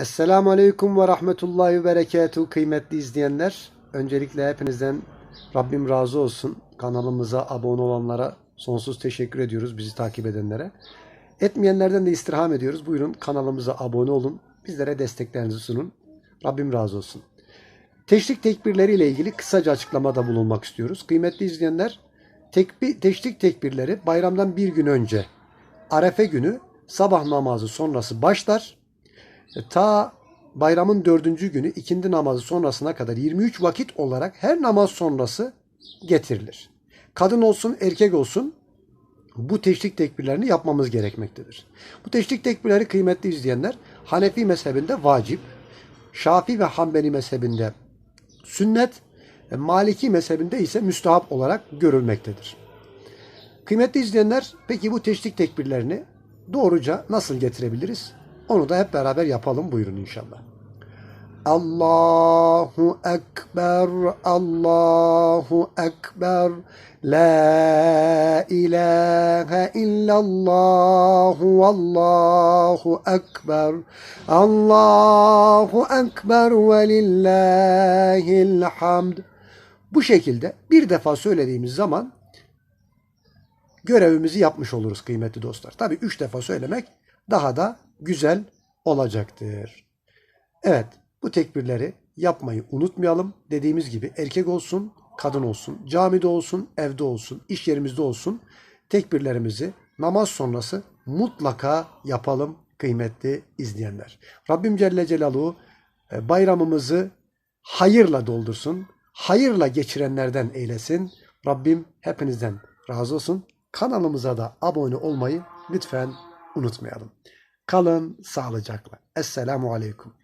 Esselamu Aleyküm ve Rahmetullahi ve Berekatuhu kıymetli izleyenler. Öncelikle hepinizden Rabbim razı olsun. Kanalımıza abone olanlara sonsuz teşekkür ediyoruz bizi takip edenlere. Etmeyenlerden de istirham ediyoruz. Buyurun kanalımıza abone olun. Bizlere desteklerinizi sunun. Rabbim razı olsun. Teşrik tekbirleri ile ilgili kısaca açıklamada bulunmak istiyoruz. Kıymetli izleyenler, tekbir, teşrik tekbirleri bayramdan bir gün önce Arefe günü sabah namazı sonrası başlar. E, Ta bayramın dördüncü günü ikindi namazı sonrasına kadar 23 vakit olarak her namaz sonrası getirilir. Kadın olsun erkek olsun bu teşrik tekbirlerini yapmamız gerekmektedir. Bu teşrik tekbirleri kıymetli izleyenler Hanefi mezhebinde vacip, Şafi ve Hanbeli mezhebinde sünnet, ve Maliki mezhebinde ise müstahap olarak görülmektedir. Kıymetli izleyenler, peki bu teşrik tekbirlerini doğruca nasıl getirebiliriz? Onu da hep beraber yapalım buyurun inşallah. Allahu Ekber, Allahu Ekber, La ilahe illallah, Allahu Ekber, Allahu Ekber ve lillahil hamd. Bu şekilde bir defa söylediğimiz zaman görevimizi yapmış oluruz kıymetli dostlar. Tabi üç defa söylemek daha da güzel olacaktır. Evet bu tekbirleri yapmayı unutmayalım. Dediğimiz gibi erkek olsun, kadın olsun, camide olsun, evde olsun, iş yerimizde olsun tekbirlerimizi namaz sonrası mutlaka yapalım kıymetli izleyenler. Rabbim Celle Celaluhu e, bayramımızı hayırla doldursun. Hayırla geçirenlerden eylesin. Rabbim hepinizden razı olsun. Kanalımıza da abone olmayı lütfen unutmayalım. Kalın sağlıcakla. Esselamu Aleyküm.